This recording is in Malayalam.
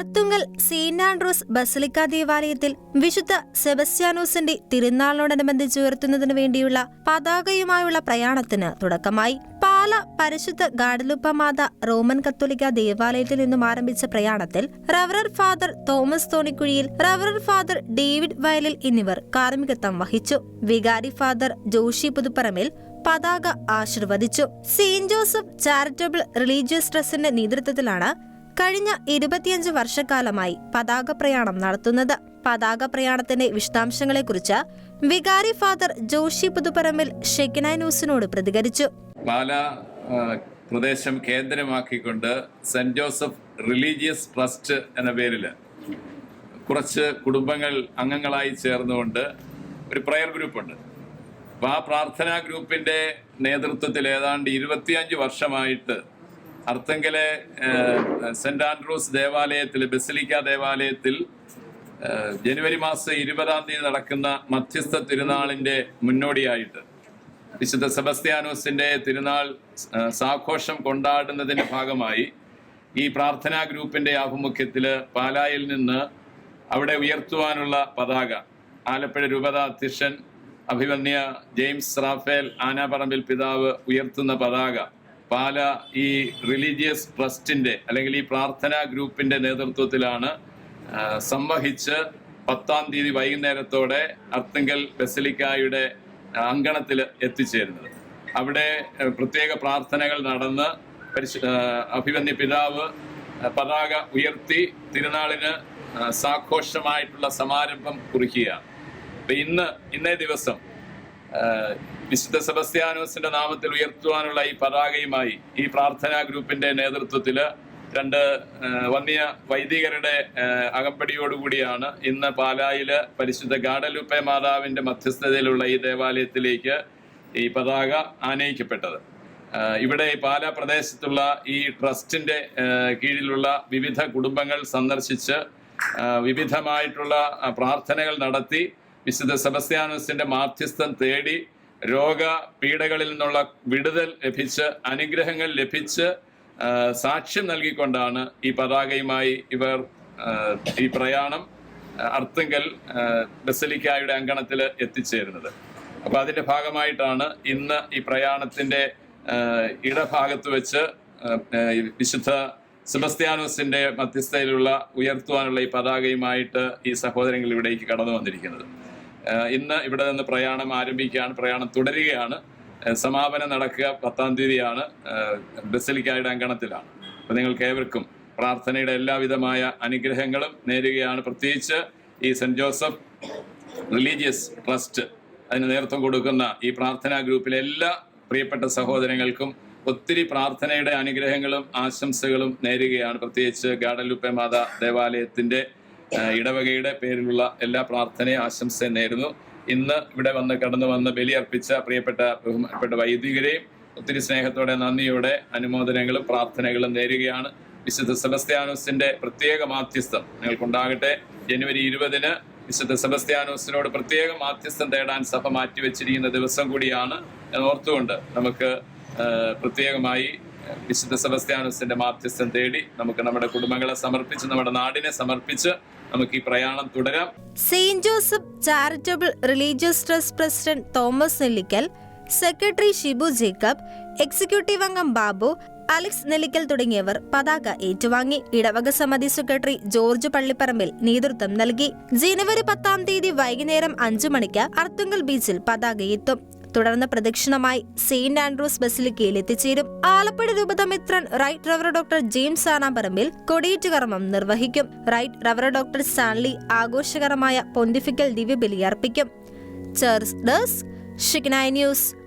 അർത്തുങ്കൽ സെയിന്റ് ആൻഡ്രൂസ് ബസലിക്ക ദേവാലയത്തിൽ വിശുദ്ധ സെബസ്റ്റ്യാനോസിന്റെ തിരുനാളിനോടനുബന്ധിച്ച് ഉയർത്തുന്നതിനു വേണ്ടിയുള്ള പതാകയുമായുള്ള പ്രയാണത്തിന് തുടക്കമായി. പാല പരിശുദ്ധ ഗാഡലുപ്പ മാത റോമൻ കത്തോലിക്ക ദേവാലയത്തിൽ നിന്നും ആരംഭിച്ച പ്രയാണത്തിൽ റവറർ ഫാദർ തോമസ് തോണിക്കുഴിയിൽ റവറർ ഫാദർ ഡേവിഡ് വയലിൽ എന്നിവർ കാർമ്മികത്വം വഹിച്ചു. വികാരി ഫാദർ ജോഷി പുതുപ്പറമ്പിൽ പതാക ആശീർവദിച്ചു. സെയിന്റ് ജോസഫ് ചാരിറ്റബിൾ റിലീജിയസ് ട്രസ്റ്റിന്റെ നേതൃത്വത്തിലാണ് കഴിഞ്ഞ ഇരുപത്തിയഞ്ച് വർഷക്കാലമായി പതാക പ്രയാണം നടത്തുന്നത്. പതാക പ്രയാണത്തിന്റെ വിശദാംശങ്ങളെക്കുറിച്ച് വികാരി ഫാദർ ജോഷി പുതുപ്പറമ്പിൽ ഷെക്കിനായ് ന്യൂസിനോട് പ്രതികരിച്ചു. പാല പ്രദേശം കേന്ദ്രമാക്കിക്കൊണ്ട് സെന്റ് ജോസഫ് റിലീജിയസ് ട്രസ്റ്റ് എന്ന പേരിൽ കുറച്ച് കുടുംബങ്ങൾ അംഗങ്ങളായി ചേർന്നുകൊണ്ട് ഒരു പ്രയർ ഗ്രൂപ്പുണ്ട്. അപ്പോൾ ആ പ്രാർത്ഥനാ ഗ്രൂപ്പിന്റെ നേതൃത്വത്തിൽ ഏതാണ്ട് ഇരുപത്തിയഞ്ച് വർഷമായിട്ട് അർത്തങ്കലെ സെന്റ് ആൻഡ്രൂസ് ദേവാലയത്തിൽ ബസിലിക്ക ദേവാലയത്തിൽ ജനുവരി മാസം ഇരുപതാം തീയതി നടക്കുന്ന മധ്യസ്ഥ തിരുനാളിന്റെ മുന്നോടിയായിട്ട് വിശുദ്ധ സെബസ്ത്യാനോസിന്റെ തിരുനാൾ സാഘോഷം കൊണ്ടാടുന്നതിന്റെ ഭാഗമായി ഈ പ്രാർത്ഥനാ ഗ്രൂപ്പിന്റെ ആഭിമുഖ്യത്തിൽ പാലായിൽ നിന്ന് അവിടെ ഉയർത്തുവാനുള്ള പതാക ആലപ്പുഴ രൂപത അധ്യക്ഷൻ അഭിമന്യ ജെയിംസ് റാഫേൽ ആനാപറമ്പിൽ പിതാവ് ഉയർത്തുന്ന പതാക പാല ഈ റിലീജിയസ് ട്രസ്റ്റിന്റെ അല്ലെങ്കിൽ ഈ പ്രാർത്ഥനാ ഗ്രൂപ്പിന്റെ നേതൃത്വത്തിലാണ് സംവഹിച്ച് പത്താം തീയതി വൈകുന്നേരത്തോടെ അർത്തുങ്കൽ ബസലിക്കായുടെ അങ്കണത്തിൽ എത്തിച്ചേരുന്നത്. അവിടെ പ്രത്യേക പ്രാർത്ഥനകൾ നടന്ന് പരിശു അഭിവന്യ പിതാവ് പതാക ഉയർത്തി തിരുനാളിന് സാഘോഷമായിട്ടുള്ള സമാരംഭം കുറിക്കുകയാണ്. ഇന്ന് ഇന്നേ ദിവസം വിശുദ്ധ സെബസ്ത്യാനോസിന്റെ നാമത്തിൽ ഉയർത്തുവാനുള്ള ഈ പതാകയുമായി ഈ പ്രാർത്ഥനാ ഗ്രൂപ്പിന്റെ നേതൃത്വത്തിൽ രണ്ട് വന്യ വൈദികരുടെ അകമ്പടിയോടുകൂടിയാണ് ഇന്ന് പാലായിൽ പരിശുദ്ധ ഗാഡലുപ്പ മാതാവിന്റെ മധ്യസ്ഥതയിലുള്ള ഈ ദേവാലയത്തിലേക്ക് ഈ പതാക ആനയിക്കപ്പെട്ടത്. ഇവിടെ പാലാ പ്രദേശത്തുള്ള ഈ ട്രസ്റ്റിന്റെ കീഴിലുള്ള വിവിധ കുടുംബങ്ങൾ സന്ദർശിച്ച് വിവിധമായിട്ടുള്ള പ്രാർത്ഥനകൾ നടത്തി വിശുദ്ധ സെബസ്ത്യാനോസിന്റെ മാധ്യസ്ഥം തേടി രോഗ പീഡകളിൽ നിന്നുള്ള വിടുതൽ ലഭിച്ച് അനുഗ്രഹങ്ങൾ ലഭിച്ച് സാക്ഷ്യം നൽകിക്കൊണ്ടാണ് ഈ പതാകയുമായി ഇവർ ഈ പ്രയാണം അർത്തുങ്കൽ ബസലിക്കായുടെ അങ്കണത്തിൽ എത്തിച്ചേരുന്നത്. അപ്പൊ അതിന്റെ ഭാഗമായിട്ടാണ് ഇന്ന് ഈ പ്രയാണത്തിന്റെ ഇടഭാഗത്ത് വെച്ച് വിശുദ്ധ സെബസ്ത്യാനോസിന്റെ മധ്യസ്ഥയിലുള്ള ഉയർത്തുവാനുള്ള ഈ പതാകയുമായിട്ട് ഈ സഹോദരങ്ങൾ ഇവിടേക്ക് കടന്നു വന്നിരിക്കുന്നത്. ഇന്ന് ഇവിടെ നിന്ന് പ്രയാണം ആരംഭിക്കുകയാണ് പ്രയാണം തുടരുകയാണ്. സമാപനം നടക്കുക പത്താം തീയതിയാണ്. ബസലിക്കായുടെ അങ്കണത്തിലാണ്? അപ്പൊ നിങ്ങൾക്ക് ഏവർക്കും പ്രാർത്ഥനയുടെ എല്ലാവിധമായ അനുഗ്രഹങ്ങളും നേരുകയാണ്. പ്രത്യേകിച്ച് ഈ സെന്റ് ജോസഫ് റിലീജിയസ് ട്രസ്റ്റ് അതിന് നേതൃത്വം കൊടുക്കുന്ന ഈ പ്രാർത്ഥനാ ഗ്രൂപ്പിലെ എല്ലാ പ്രിയപ്പെട്ട സഹോദരങ്ങൾക്കും ഒത്തിരി പ്രാർത്ഥനയുടെ അനുഗ്രഹങ്ങളും ആശംസകളും നേരുകയാണ്. പ്രത്യേകിച്ച് ഗാഡലുപ്പെ മാതാ ദേവാലയത്തിന്റെ ഇടവകയുടെ പേരിലുള്ള എല്ലാ പ്രാർത്ഥനയും ആശംസ നേരുന്നു. ഇന്ന് ഇവിടെ വന്ന് കടന്നു വന്ന് ബലിയർപ്പിച്ച പ്രിയപ്പെട്ട ബഹുമാനപ്പെട്ട വൈദികരെയും ഒത്തിരി സ്നേഹത്തോടെ നന്ദിയോടെ അനുമോദനങ്ങളും പ്രാർത്ഥനകളും നേരുകയാണ് വിശുദ്ധ സെബസ്ത്യാനോസിന്റെ പ്രത്യേക മാധ്യസ്ഥം. നിങ്ങൾക്കുണ്ടാകട്ടെ ജനുവരി ഇരുപതിന് വിശുദ്ധ സെബസ്ത്യാനോസിനോട് പ്രത്യേക മാധ്യസ്ഥം തേടാൻ സഭ മാറ്റിവെച്ചിരിക്കുന്ന ദിവസം കൂടിയാണ്. ഓർത്തുകൊണ്ട് നമുക്ക് പ്രത്യേകമായി വിശുദ്ധ സെബസ്ത്യാനോസിന്റെ മാധ്യസ്ഥം തേടി നമുക്ക് നമ്മുടെ കുടുംബങ്ങളെ സമർപ്പിച്ച് നമ്മുടെ നാടിനെ സമർപ്പിച്ച് നമുക്ക് ഈ പ്രയാണം തുടരാം. Saint Joseph charitable religious trust president Thomas Nellikal secretary Shibu Jacob executive അംഗം ബാബു അലക്സ് നെല്ലിക്കൽ തുടങ്ങിയവർ പതാക ഏറ്റുവാങ്ങി. ഇടവക സമിതി സെക്രട്ടറി ജോർജ് പള്ളിപ്പറമ്പിൽ നേതൃത്വം നൽകി. ജനുവരി പത്താം തീയതി വൈകുന്നേരം അഞ്ചു മണിക്ക് അർത്തുങ്കൽ ബീച്ചിൽ പതാക എത്തും തുടർന്ന് പ്രദക്ഷിണമായി സെയിന്റ് ആൻഡ്രൂസ് ബസിലിക്കയിൽ എത്തിച്ചേരും ആലപ്പുഴ രൂപതമിത്രൻ റൈറ്റ് റവർ ഡോക്ടർ ജെയിംസ് ആനാപറമ്പിൽ കൊടിയേറ്റ് കർമ്മം നിർവഹിക്കും. റൈറ്റ് റവർ ഡോക്ടർ സ്റ്റാൻലി ആഘോഷകരമായ പൊന്തിഫിക്കൽ ദിവ്യബലി അർപ്പിക്കും. Cheers ഡേഴ്സ് ഷിഗ്നായ് news